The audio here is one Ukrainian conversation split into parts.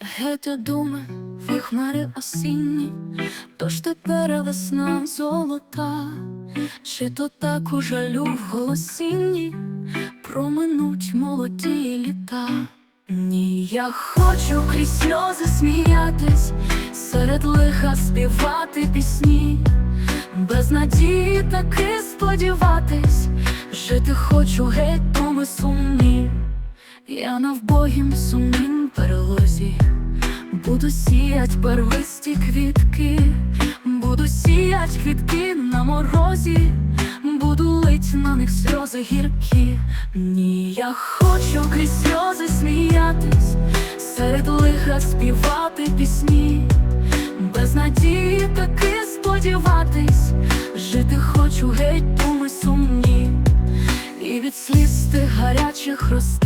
Летять думи в хмари осінні, тож тепер весна золота, чи то так у жалю в голосінні проминуть молоді літа. Ні, я хочу крізь сльози сміятись, серед лиха співати пісні, без надії таки сподіватись, жити хочу геть думи сумні. Я на вбогім сумнім перелозі, буду сіять первисті квітки, буду сіять квітки на морозі, буду лить на них сльози гіркі. Ні, я хочу крізь сльози сміятись, серед лиха співати пісні, без надії таки сподіватись, жити хочу геть думи сумні. І від сліз тих гарячих розтане,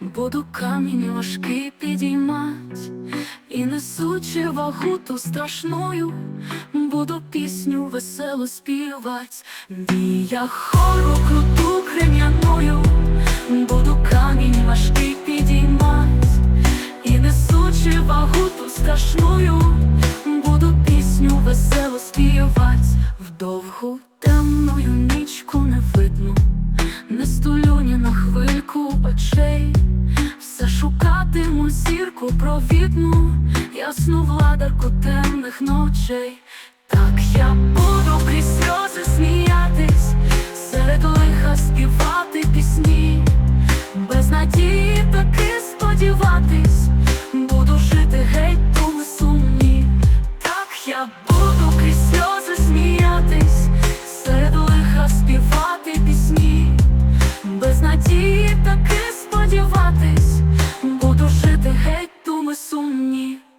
буду камінь важкий підіймать, і несучи вагу ту страшною, буду пісню весело співать. Ні, хору круту крем'яною, буду камінь важкий зірку провідну, ясну владарку темних ночей, так я буду крізь сльози сміятись серед лиха спів. туманні.